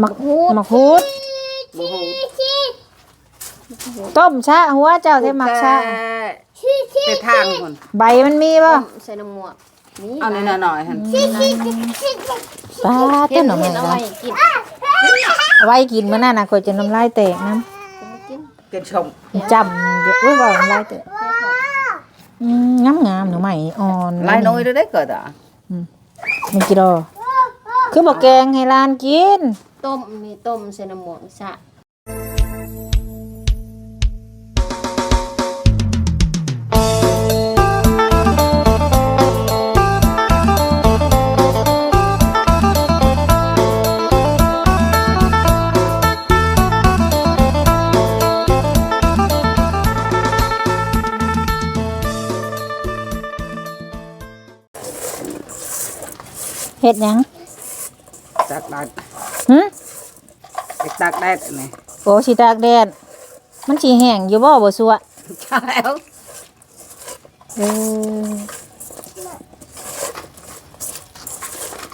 หมักหมักฮูดบ่ฮู้ต้มชะหัวเจ้าใส่หมักชะแต่ทางคนใบมันมีบ่ใส่น้ำหมวกนี่เอาหน่อยๆหั่นปลาเห็ต้นนหน่อเห็ไม้นเอานะไว้กินเอาไว้กินมื้อนั้นน่ะข่อยจะน้ำลายแตกน้กินเกินชมำจำเดี๋ยวอุ้ยว่าน้ำลายแตกอืมงามงามๆหน่อไม้อ่อนลายน้อยเด้อได้เกิดอะมันกี่ดอคือบ่แกงให้หลานกิน ต้มนี่ต้มใส่น้ำหมวกสะเฮ็ดหยัง หึไปตากแดดนี่โอ้สิตากแดด มันสิแห้งอยู่บ่บ่ซัวใช่แล้วเออ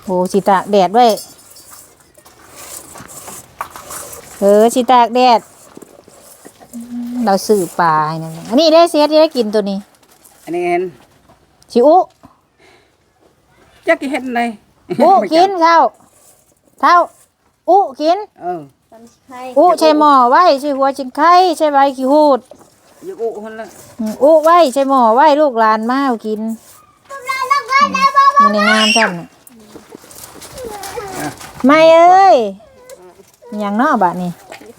โอ้สิตากแดดไว้ เออสิตากแดดอืมเราซื้อปลาให้นั่นแหละอันนี้ได้เสียที่ได้กินตัวนี้อันนี้เห็นสิอุ จักสิเห็นเลยอุกินเท่า เท่า อุกิน เออตำไข่อุใช้หม้อไว้ใช้หัวจิงไข่ใช้ใบขี้หูดอยู่อุหั่นละอืมอุไว้ใช้หม้อไว้ลูกหลานมาเอากินมันในงามจังน่ะไม่เอ้ยอหย่างเนอกบะนี่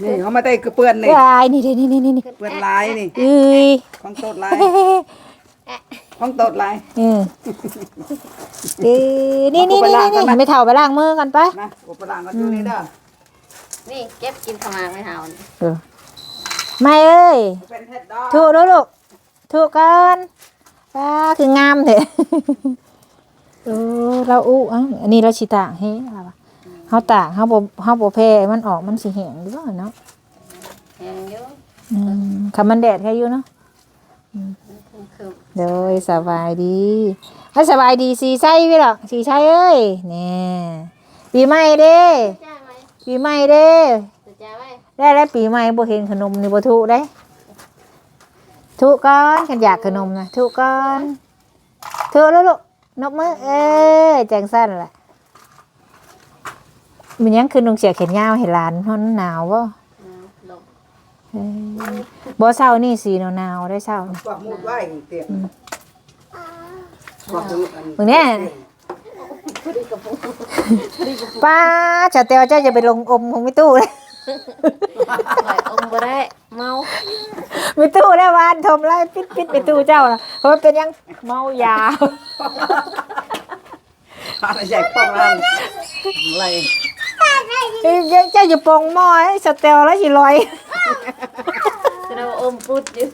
นี่เขามาได้คือเปื้อนนี่วายนี่เด้นี่นี่นี่นี่เปื้อนลายนี่เอ้ยของโตดลาย ของโตดลายเออเออนี่นี่นี่นี่นี่ไม่เท่าไปล้างมือกันไปนะอุปรังก็อยู่นี่เด้อนี่เก็บกินขาวหมากไม่เท่านี่เออไม่เอ้ยเป็นเห็ดดอกถูกแล้วลูกถูกกันป้าคืองามเถอะเออเราอู้อะอันนี้เราชิตากเฮ้เราอะเฮาตากเฮาบ่เฮาบ่แพ้มันออกมันสิแห้งอยู่เนาะแห้งเยอะอืมคำมันแดดแค่อยู่เนาะ คือโดยสบายดีถ้าสบายดีสีใสพี่หรอกสีใสเอ้ยแน่ปีใหม่เด้จ้าไหมปีใหม่เด้จะจ้าไหมได้แล้วปีใหม่บ่เห็นขนมนี่บ่ถูกได้ถูกก่อนกันอยากขนมนะถูกก่อนถูกแล้วลูกนกมือเอ้ยจังสั้นแหละมันยังคือนุ่งเสียแขนยาวให้หลานเพรานหนาวบ่ บ่เช้านี่สีหนาวๆได้เช้า กวักหมุดไว้เตียงกวักหมุดอันมึงเนี่ย ป้าจะเตียวเจ้าจะไปลงอมของมิตู้เลยปล่อยอมบ่ได้ เมามิตู้ได้วานทมไล่ปิดปิดมิตู้เจ้าน่ะเพราะมันเป็นยังเมายาอะไรใหญ่ป้องรังอะไร เอ้ยเจ้าอย่าปองหม้อให้สเตลแล้วสิลอย จะได้ว่าอมปุดอยู่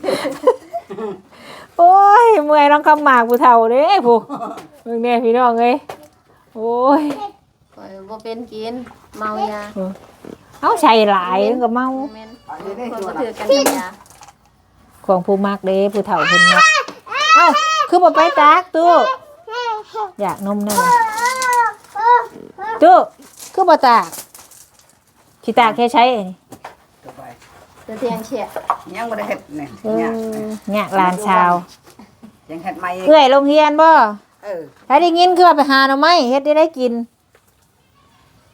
โอ้ยเมื่อยน้องคำหมากผู้เฒ่าเด้ผู้มึงเนี่ยพี่น้องเอ้ยโอ้ยปล่อยบ่เป็นกิน เมายาเอาใส่หลายมันก็เมาแม่นอันนี้ได้คนตัวก็ละถือกันกับยาของผู้มักเด้ผู้เฒ่าเพิ่นมักเอ้าคือบ่ไปตากตู้อยากนมเนึงตู้ คือบ่ตากสิตากแค่ใช้อันนี้ตัวไปตัวเทียงเฉียยังไม่ได้เห็ดเนี่ยเออเนี่ยเนี่ยหลานชาวยังเห็ดไม่เอื้อยโรงเรียนบ่เออถ้าได้ยินคือว่าไปหาหน่อไม้เฮ็ดได้ได้กิน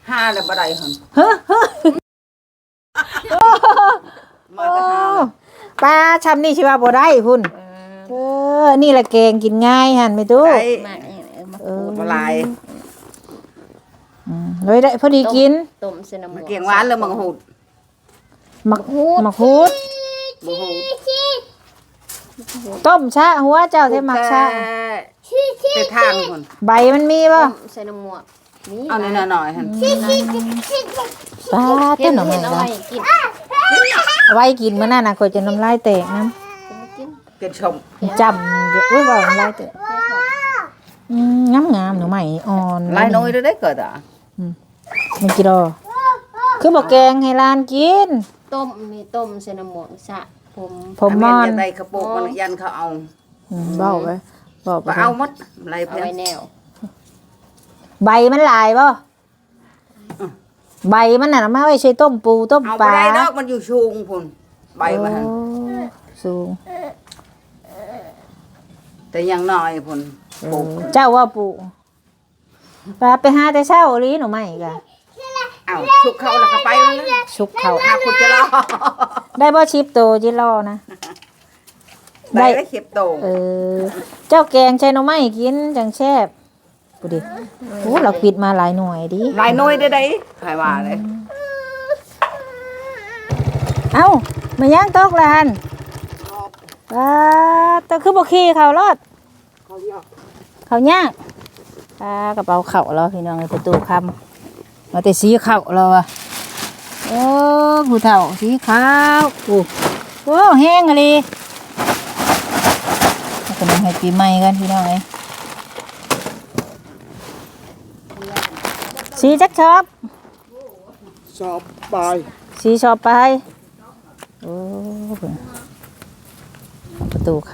ห้าเลยบ่ได้หันเฮ้อเฮ้อมาก็ห้าปลาชำนี่สิว่าบ่ได้พุ่นเออเออนี่แหละแกงกินง่ายหั่นไม่ตู้ได้มากนี่เออมาเออมาลาย อืมไว้ได้พอดีกินต้มใส่น้ำหมมาวกเกี่ยงหวานแล้วมังหูดหมักหมักฮูดมังหูดต้มชะหัวเจ้าใส่หมักชะแต่ทางคนใบมันมีบ่ต้มใส่น้ำหมวกนี่เอาหน่อยๆหันปลาเห็ต้นนหน่อไม้เห็นเอานะไว้กินเอาไว้กินมื้อนั้นน่ะข่อยจะน้ำลายแตกน้กินเกินชมำจำเดี๋ยวอุ้ยว่าน้ำลายแตกอืมงามๆหน่อไม้อ่อนลายน้อยเด้อได้เกิดอะ มันกี่ดอคือบ่แกงให้หลานกิน ต้มนี่ต้มใส่น้ำหมวกสะผมผมมอนยันได้กระปุกมันยันเขาเอาอืมเบ้าไปเบ้าไปบ่เอาหมดไรเอาเพียงไว้แนวใบมันหลายบ่ใบมันน่ะมาไว้ใช้ต้มปูต้มเอาปไปลาได้ดอกมันอยู่ชุงพุ่นใบมันหั่นโอ้สูงแต่ยังน้อยพุ่นปลูกเจ้าว่าปูปลาไปหาแต่เช้าอีหลีหนูไม่กะ อ้าวชุกเข้าแล้วก็ไปแล้วนะชุกเขาอาคุณจะรอได้บ่ชิปโตจิรอนะได้ได้ ได้เข็บโตเออ เจ้าแกงใช้หนูไม่กินจังแซ่บปูดิโอ้เราปิดมาหลายหน่วยดิลายน้อยได้ได้ใครว่าเลยเอ้ามาย่างตอกลานปลาแตะคือบ่ขี้เขารอด เขาย่างปลากระเป๋าเข่าเราพี่น้องในประตูคำ มาแต่สีเข่าเราอะโอ้ผู้เฒ่าสีขาวโอ้โอ้แห้งอะไรมาขนมให้ปีใหม่กันพี่น้องเอ้ยสีจักชอบสอบปลายสีชอบไปโอ้เพิ่นประตูค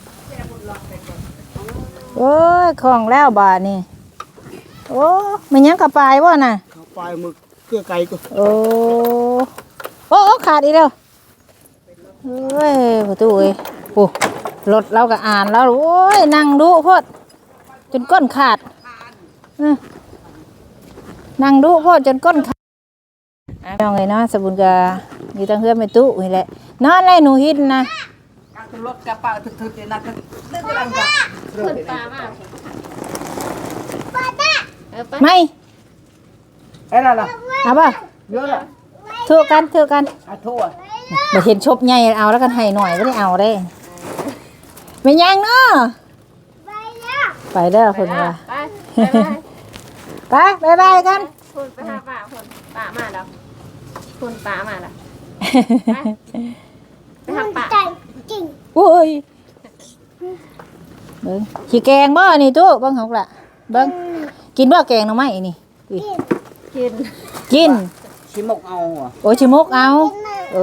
ำโอ้ยของแล้วบาทนี่ โอ้มันยังกระปายวะน่ะเขาปลายมึกเกลือไก่ก็โอ้โอ้โอ้ขาดอีกแล้วโอ้ยประตูเอ้ยโอ้รถเราก็อ่านแล้วโอ้ยนั่งดูโพดจนก้นขาดเออนั่งดูโพดจนก้นขาดอะน้องไงเนาะสบุญกาอยู่ทางเฮือนไม่ตู้นี่แหละนอนไรหนูหินนะการรถกระเป๋าถึกๆเนี่ยนะก็นึกกำลังจะเพิ่นปลามากเออ ไปไม่เอ้ยล่ะล่ะเอาป่ะเยอะละเถือกันเถือกันอะทั่วมาเห็นชบใหญ่เอาแล้วกันให้หน่อยไม่ได้เอาได้ไม่ยังเนาะไปเด้อคนว่าไปไปไปไปบายบายกันพุ่นไปหาป่าพุ่นป่ามาแล้วพุ่นป่ามาแล้วไปไปหาป่าอุ้ยเบิ้งขี้แกงบ่นี่ตู้เบิ้งหกละเบิ้ง กินบ่แกงหน่อไม้นี่อุ้ยกินกิน ชิมกเอาหัวโอ้ยชิมกเอา เอ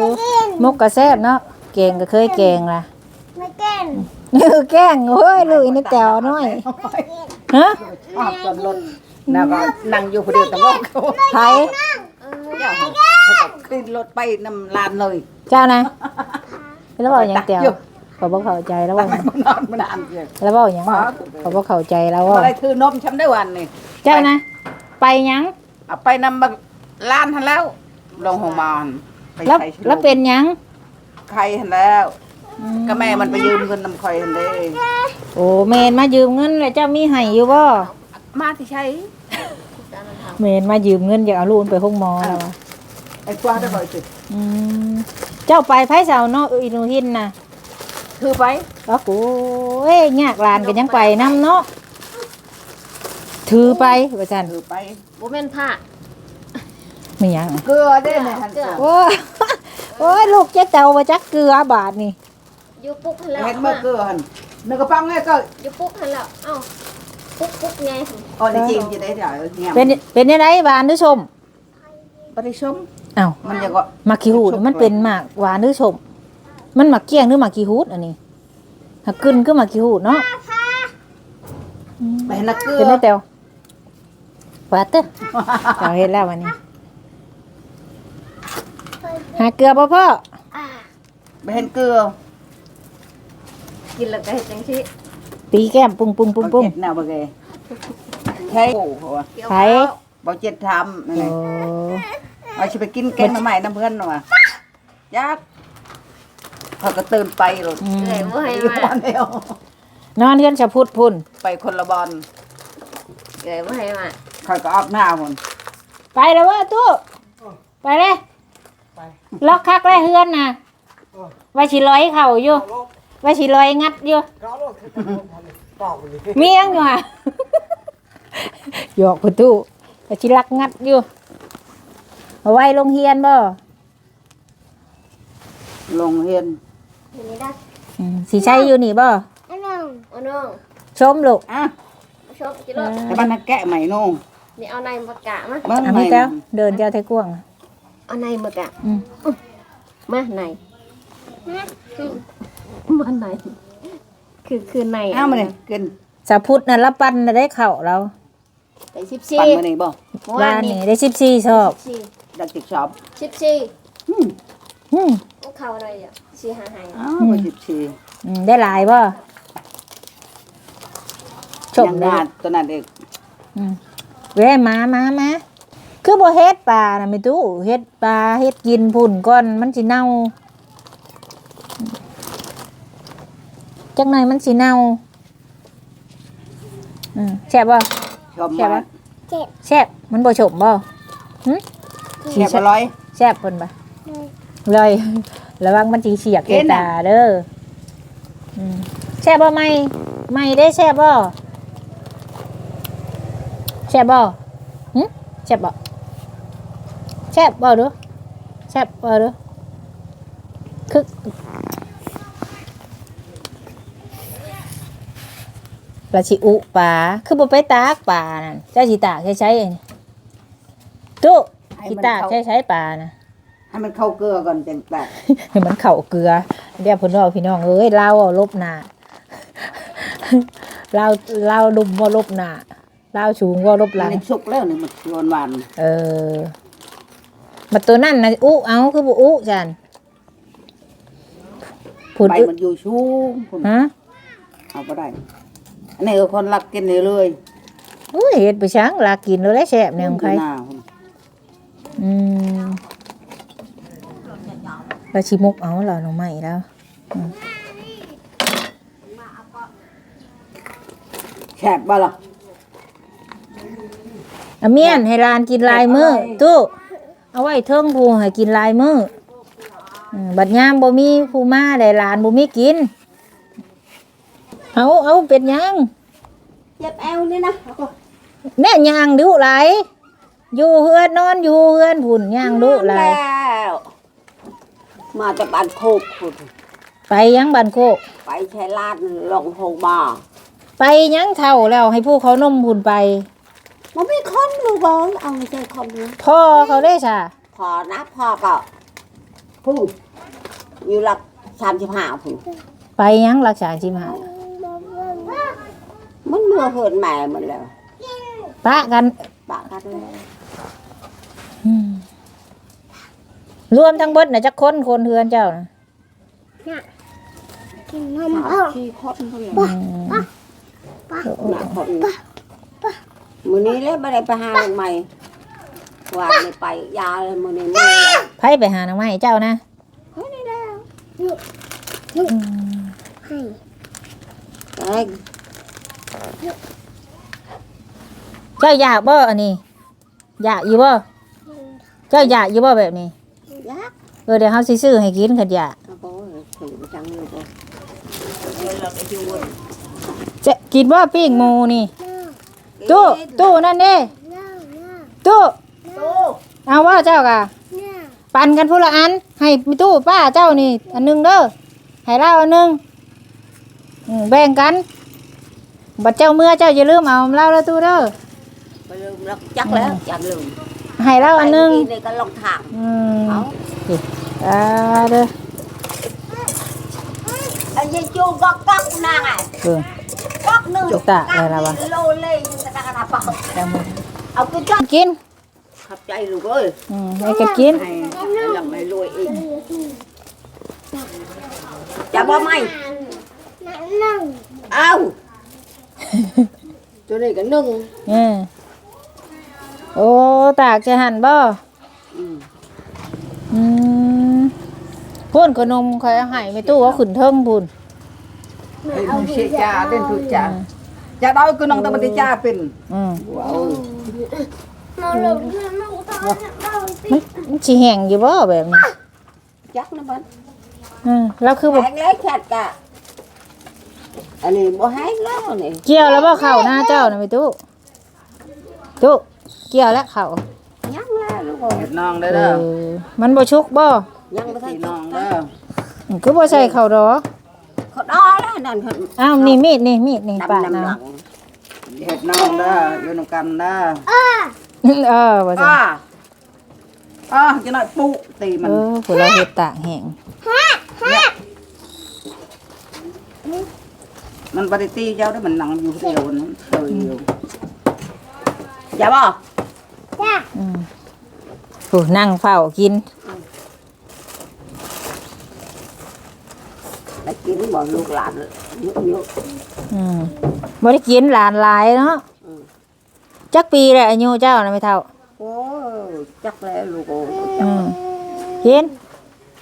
อ มกกระแซบเนาะแกงก็เคยแกงล่ะ ไม่เก่งเออแกงโอ้ยลูกอีนี่แตวน้อยฮะออกจนรถแล้วก็นั่งอยู่คนเดียวแต่ว่าเขาไผเจ้าเขาก็ขึ้นรถไปนำลานเลยเจ้านะแล้วบอกหยังแตว เขาบ่เข้าใจแล้วว่าหยังมันนอนมันนานเกินแล้วบอกหยังเขาบ่เข้าใจแล้วว่าอะไรคือนมช้ำได้วันนี่เจ้านะ ไปหยังเอาไปนำบักลานทันแล้วลงห้องมานไปแล้วใช้ชะโลมแล้วเป็นหยังใครทันแล้วก็แม่มันไปยืมเงินนำคอยทันเลยโอ้เมนมายืมเงินแล้วเจ้ามีให้อยู่บ่มาที่ใช้เมนมายืมเงินอยากเอาลูกไปห้องหมอแล้วอะไอ้กว้าได้บ่อยสิอืมเจ้าไปไผสาวเนาะอีหนูหินน่ะ คือไปแล้วกูเอ้ยยากหลานก็ยังไปนํเนาะถือไปว่าซั่นคือไปบ่แม่นผ้ามีหยังเกลือได้ไหมทันเกลือโอ้ยโอ้ยลูกเจ๊เจ้ามาจักเกลือบาทนี่อยู่ปุ๊กหันแล้วเห็นเมื่อเกลือหันนึกกระปังไงก็อยู่ปุ๊กหันแล้วเอ้าปุ๊กปุ๊กไงอ๋อจริงจะได้เดี๋ยวเงียบเป็นเป็นยังไงบานหรือชมปฏิชมอ้าวมันยังก็หมากขี้หูดมันเป็นหมากหวานหรือชม มันหมากเกี้ยงหรือหมากขี้หูดอันนี้หักกึนคือหมากขี้หูดเนาะไปนักเกลือเป็นได้เตียวปาดเต้อเจ้าเห็นแล้ววันนี้หาเกลือบ่พ่อไปเห็นเกลือกินแล้วก็เฮ็ดจังซี่ตีแก้มปุ้งปุ้งปุ้งปุ้งเจ็ดแนวบ่แกใช่โอ้โหเกี่ยวไผข้าวบ่เจ็ดทำนั่นโอ้ไงเอาสิไปกินแกงมาใหม่น้ำเพื่อนหน่อยยัก เขาก็ตื่นไปหรอกอืมเอ้ยบ่ให้อยู่มาบ้านเดียวนอนเรียนชะพุดพุ่น ไปคนละบอลเอ้ยบ่ให้มาเขาก็ออกหน้าหมดไปแล้วว่าตู้ไปเลยล็อกคักเลยเฮือนน่ะไว้สิร้อยเข่าอยู่ไว้สิร้อยงัดอยู่มียังอยู่อะ หยอกประตูไว้สิลักงัดอยู่เอาไว้ลงเฮียนบ่ลงเฮียน ทีนี้ได้อืมสิใช้อยู่นี่บ่อันหนึ่งโอ้น้องชมลูกอะชอบกินรถแต่บ้านนักแกะใหม่นู่นนี่เอาในมากะมาบ้านอันใหม่นี้เจ้าเดินเจ้าไทยกวางเอาในมากะอืมมาในมาในคือคือในอ้าวมาเลยกินสาพุทธน่ะละปันน่ะได้เข่าเราได้สิบสี่ปั่นมานี่บ่เมื่อบ้าวานนนี้นี่ได้สิบสี่ชอบสี่ดักจิบชอบสิบสี่อืม อืมเข้าอะไรอะสี่ห้าห้าอ้าวบ่จิบชีอืมได้หลายบ่ชมยังได้งานตัวนั้นเองอืมเว้ยมามามาคือบ่เฮ็ดปลาน่ะไม่ตู้เฮ็ดปลาเฮ็ดกินพุ่นก่อนมันสิเน่าจักหน่อยมันสิเน่าอืมแซ่บบ่ชอบแซ่บมาปะแซ่บมันบ่ชมบ่หึแซ่บอร่อยแซ่บเพิ่นบ่ เลยระวังมันสิเฉียกเห็นตาน่ะเด้ออืมแซ่บบ่ไหม่ไหม่ได้แซ่บบ่แซ่บบ่หึแซ่บบ่แซ่บบ่เด้อแซ่บบ่เด้อคือปลาชิอุปลาคือบ่ไปตากปลานั่นเจ้าสิตากใช้ใช้เองตุ๊ให้สิมันตากเข้าใช้ใช้ปลานะ ให้มันเข้าเกลือก่อนจังแตกให้มันเข่าเกลือเดี๋ยวเพิ่นว่าพี่น้องเอ้ยเล่าเอาลบหน้าเล่าเล่าดุมว่าลบหน้าเล่าสูงว่าลบหลังนี่สุกแล้วนี่มันชวนหวานเออมาตัวนั่นนะอุเอาคือบ่อุจันผุดใบอึมันอยู่ชูงพุ่นฮะเอาบ่ได้อันนี้ก็คนรักกินเลยเลยอุ้ยเฮ็ดไปช้างลากินแล้วได้แซ่บแนวของใครหน้าพุ่นอืม เราชิมุกเอาเหรอน้องใหม่แล้วแฉบบ่ล่ะอาเมียนให้หลานกินลายมือเก็บเอาไว้ตู้เอาไว้เทิงผู้ให้กินลายมืออืมบัดยามบ่มีผู้มาได้หลานบ่มีกินเอาเอาเป็นหยังเจ็บแอวนี่นะแน่ย่างดุหลายอยู่เฮือนนอนอยู่เฮือนพุ่นย่างดุหลายแล้ว มาจากบ้านโคกพุ่นไปยังบ้านโคก ไปใช้ลาดลงโฮบ่าไปยังเท่าแล้วให้ผู้เขานมพุ่นไปมันมีคนอยู่บ่เอาไม่ใช่คนนะพ่อเขาได้ช่ะพอนะพ่อก็พุ่งอยู่หลักสามสิบห้าพุ่งไปยังรักษาจิมหามันเมื่อเหินแม่มันแล้วปะกันปะกันเลยอืม รวมทั้งเบิดน่ะจักคนคนเฮือนเจ้านะกินนมสาเอามสี่คนพุ่นเลยอืมหน้าคนมื้อนี้เลยไม่ได้ไปหาลูกใหม่ว่าไม่ไปยาเลยมื้อนี้เมื่อยแล้วไผไปหาหน่อไม้เจ้านะเฮ้ยนี่แล้วอืมให้เอ้ยเจ้าอยากบ่อันนี้อยากอยู่บ่เจ้าอยากอยู่บ่แบบนี้ ยักเออเดี๋ยวเฮาสิซื้อให้กินขัดอยากกระโปรงถึงจังเลยบ่เดี๋ยวเราไปดูกันจะกินบ่ปิ้งหมูนี่ตู้ตู้นั่นเด้น้าน้าตู้ตู้เอาว่าเจ้ากะน้าปันกันผู้ละอัน ให้มีตู้ป้าเจ้านี่ อันหนึงเด้อให้เราอันหนึงอืมแบ่งกันบัดเจ้าเมื่อเจ้าอย่าลืมเอาเราแล้วตู้เด้อไปลืมแล้วจักแล้วจักลืม ให้เราอันหนึงไปกินี่ก็ลองถามอืมเอาอ่าเด้อไอ้ยี่จูก็ก๊อกนางอะเออก๊อกหนึ่งจุกตะอะไรล่ะวะ โลเล่ยังตะกะนาเปล่าจังมือเอาไปจักกินขับใจลูกเอ้ยอืมให้กันกินให้ลำไม่รวยอีกจะบ่ไหมน้านั่งเอาตัวนี้ก็หนึ่งเออ โอ้ตากจะหันบ่อืมอืมพุ่นขนมคอยเอาให้ไม่ตู้ว่าขึ้นเทิงพุ่น เป็นผู้เชี่ยวชาญเป็นผู้จ่าจะได้ก็น้องตะมันจ่าเป็นอืมว้าวมาลงน้าน้องตาน้ามันมันสิแห้งอยู่บ่แบบนี้จักนะบันอืมแล้วคือบ่แห้งเล็กแค่กะอันนี้บ่แห้งแล้วนี่เกี่ยวแล้วบ่เข้าหน้าเจ้านะไม่ตู้ตู้ เกี่ยวแล้วเข้ายังแล้วลูกเอ้ยน้องได้เอเด้ออมันบ่ชุกบ่ยังไม่ทันพี่น้องเด้ออืมคือบ่ใส่เข้าดอกเขาดอแล้วนั่นเขาอ้าวนี่มีดนี่มีดนี่ปาดดำนะน้ำหลังเฮ็ดน้องเด้ออยู่นำกันเด้อ เออว่าซั่นอ้าอ้าจะหน่อยปุ๊ตีมันเออผู้เราเฮ็ดตากแห้งมันบ่ได้ตีเจ้าได้อมันนั่งอยู่เดียวนั้นเคยอยู่ อย่าบ่อืมผู้นั่งเฝ้ากินได้กินบ่ลูกหลานเยอะอืมบ่ได้กินหลานหลายเนาะจักปีแหละอายุเจ้านะไม่เท่าๆโอ้ยจักแล้วลูกโอ้ยอืมกิน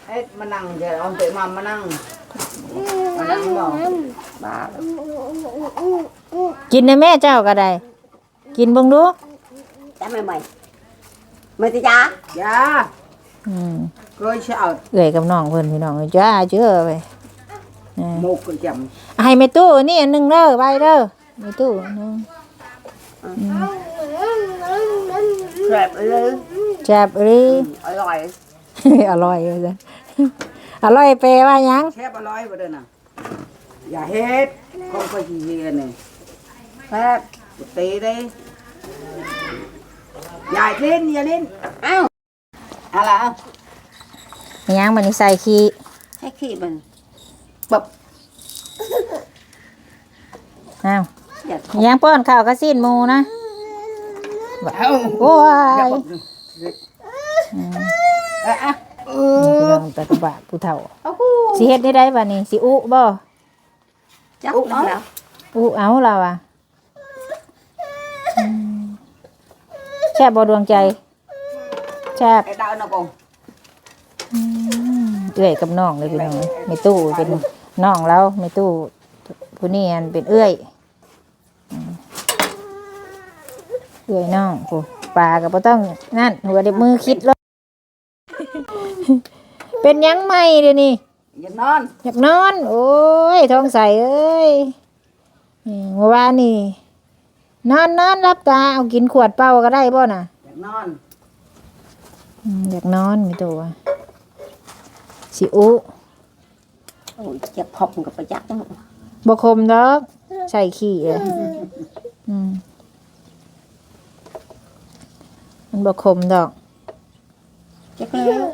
เอ็ดมานั่งเดี๋ยวเอาเตะมามานั่งมานั่งบ่บ้ากินในแม่เจ้าก็ได้ กินเบิ่งดูจ้าไม่ไหมไม่ติจ้าอย่าอืมเคยเช่าเอื้อยกับน้องเพิ่นพี่น้องจ้าเจ้อไปเออหมกก็จให้แม่ตู้นี่อันหนึงเด้อไว้เด้อแม่ตู้อันหนึงแสบเลยแซ่บอีหลีอร่อย อร่อยว่าซั่นอร่อยแปลว่าหยังำแคบอร่อยบ่เด้อน่ะอย่าเฮ็ดของก็สิเฮ็ดนี่แสบตีได้ อย่าเล่นอย่าเล่นเอ้าเอาล่ะเอาหยังมันนี่ใส่ขี้ให้ขี้มันปับอ้าวอย่าหยังป้อนข้าวกระสิ้นหมูนะเอาโอ้ยอย่าปับเอะอะพี่น้องตะกะบะผู้เฒ่าสิเฮ็ดได้ได้บัดนี้สิอุบ่จับแล้วอุเอาเราอะอืม แซ่บบ่ดวงใจแซ่บไอ้ดาวน่ะกงเอื้อยกับน้องเลยพี่น้องไม่ตู้เป็นน้องแล้วไม่ตู้ผู้นี้อันเป็นเอื้อยอืมเอื้อยน้องผู้ปลาก็บ่ต้องนั่นหัวเด็บมือคิดเลย เป็นหยังใหม่เดี๋ยวนี้อย่านอนอยากนอน โอ้ยท้องใสเอ้ยนี่เมื่อวานนี่ นอนนอนรับตาเอากินขวดเปล่าก็ได้บ่น่ะ อย่านอนอืมอยากนอนมีตัวสิอุโอ้ยเจ็บพอบกับประยักษ์บ่คมดอกใส่ขี้เลยอืมมันบ่คมดอก เจ็บแล้ว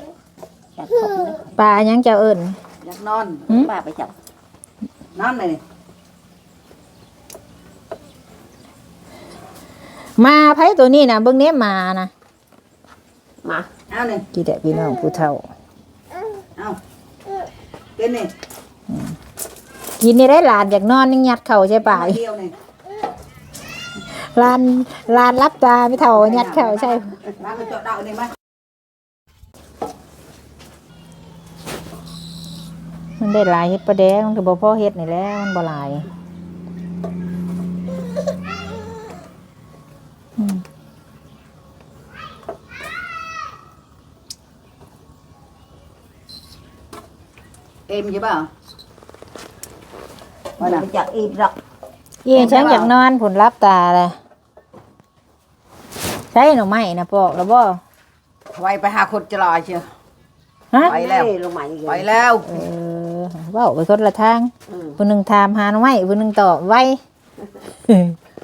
จับพอบเลยปลาหยังเจ้าเอิ้นอยากนอนป้าไปจับนอนเลยนี่ มาไผตัวนี้น่ะเบิ่งแหน่มานะมาเอานี่กี่แต่พี่น้องผู้เฒ่า เอากินนี่กินนี่ได้หลานอยากนอนยังยัดเข้าใช่ปะมาเดียวนี่ลานลานรับตาไม่เท่ายัดเข้าใช่ร้านก็เจาะดาวนี่ไหมมันได้หลายเฮ็ดปลาแดงถือบ่พ่อเฮ็ดนี่แหละมันบ่หลาย เอ็มใช่ป่ะมันไปจับอีกหรอกเยี่ฉันอยากนอนผลรับตาเลยใช่หน่อไม้นะปอกแล้วบ่ไว้ไปหาคนจะรอเชียว ฮะไปแล้วลงมาอีกไปแล้ว เออเว้าไปคนละทางอืมผู้หนึงถามหาหน่อไม้ผู้หนึงตอบไว้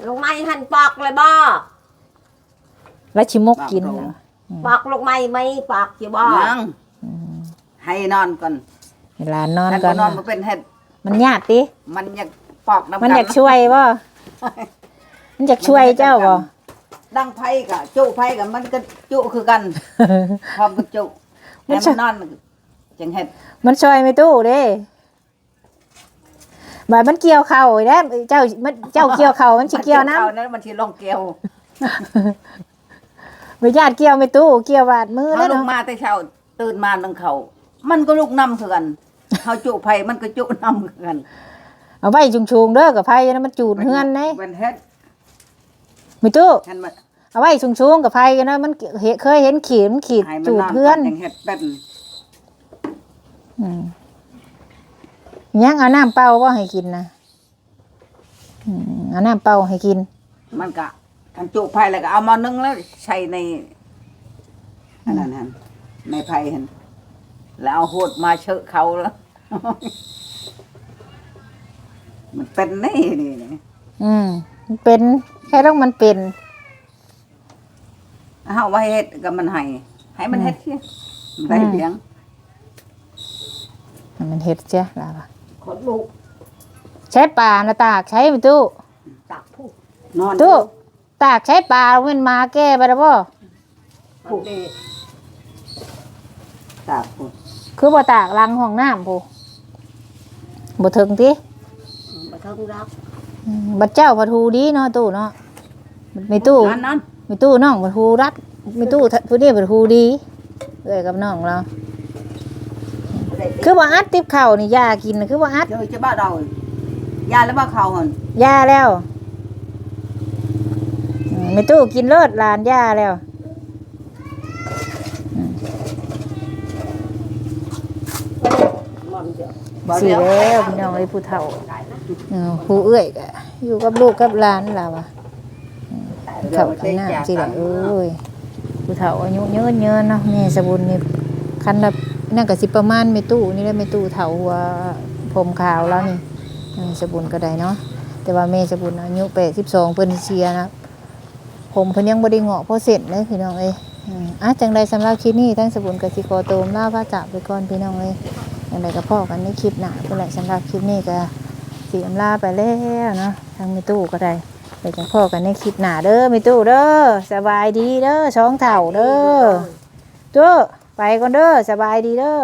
ลงไม้หันปอกเลยบ่แล้วชิมกกินเหรอปอกลงไม้ไม่ปอกจีบ่ยังให้นอนก่อน เวลานอนถ้าก่ก็อนนอนนะมาเป็นเห็ดมันยากติมันอยากปอกน้ำมันอยากช่วยบ่มันอยากช่วยเจ้าบ่ดังไพ่กะจุไพ่กะมันก็จุคือกันพร้อมกับจุให้มันนอนจังเห็ดมันช่วยไม่ตู้เด้บาดมันเกี่ยวเข่าอีกแล้วเจ้ามันเจ้าเกี่ยวเข่ามันสิเกี่ยวน้อานั้นมันสิลงเกี่ยวำบ่ญาติเกี่ยวไม่ตู้เกี่ยวบาดมือเขาแล้วลงเนาะมาแต่เช้าตื่นมาดังเขามันก็ลุกน้ำคือกัน เขาจุไพ่มันก็จุน้ำคือกันเอาไว้ชุงๆเด้อกับไผนะมันจูดเฮือนเด้เป็นเฮ็ดไม่ตู้เห็นมันเอาไว้ชุงๆกับไผกันนะมันเห็นเคยเห็นขีดมันขีดให้มันจูดนอนเพื่อนจังเฮ็ดเป็นอืมยังเอาน้ำเปล่าบ่ให้กินนะอืมเอาน้ำเปล่าให้กิน มันก็กันจุไพ่แล้วก็เอามานึ่งแล้วใส่ในอันนั้นฮะในไพ่เห็นแล้วเอาโหดมาเชอะเขาแล้ว มันเป็นนี่นี่นี่อืมมันเป็นแค่ต้องมันเป็นเฮาว่าเฮ็ดก็มันให้ให้มันเฮ็ดเสียได้เลี้ยงให้มันเฮ็ดเจ้ะล่ะว่ะขนลูกใช้ปลานะตากใช้ไม่ตู้ตักผู้นอนตู้ตากใช้ปลาเว้นมาแก้ไปแล้วบ่ผู้ดีตากพุ่นคือบ่ตากลังห้องน้ำผู้ บ่ถึงติบ่ทงรักอืมบัดเจ้าผัดหูดีเนาะตู้เนาะมีตู้นั่นนั่นมีตู้น้องผัดหูรัดมีตู้ผู้นี้ผัดหูดีเอ้ยกับน้องเรา คือว่าอัดติบเข่าวนี่ยากินน่ะคือว่าอัด เจอจะบ้าเรายาแล้วบ้าเขาหั่นยาแล้วอืมมีตู้กินเลิศลานยาแล้ว มันเดียว บ่ สิเดียวแล้วพี่น้องไอ้ผู้เฒ่าเออผู้เอื้อยก็อยู่กับลูกกับหลานล่ะวะเขาทำหน้าสิแหละเอ้ยผู้เฒ่าอายุเยอะเยอะเนาะแม่สบุญนี่คันแบบนั่นก็สิประมาณแม่ตู้นี่แหละแม่ตู้เฒ่าหัวผมขาวแล้วนี่แม่สบุญก็ได้เนาะแต่ว่าแม่สบุญอายุ82เพิ่นเสียนะผมเพิ่นยังบ่ได้งอกเพราะเสร็จเลยพี่น้องเอ้ยอืมอะจังใดสำหรับคลิปนี้ทั้งสบุญก็สิขอโตมลาพระจากไปก่อนพี่น้องเอ้ยอ ยังไงก็พ่อกันในคลิปหนาเพื่อแหละสำหรับคลิปนี้ก็สียมลาไปแล้วเนาะทางมีตู้ก็ได้ไปจังพ่อกันในคลิปหนาเด้อมีตู้เด้อสบายดีเด้อช้องเถ่าเด้อตู้ไปก่อนเด้อสบายดีเด้อ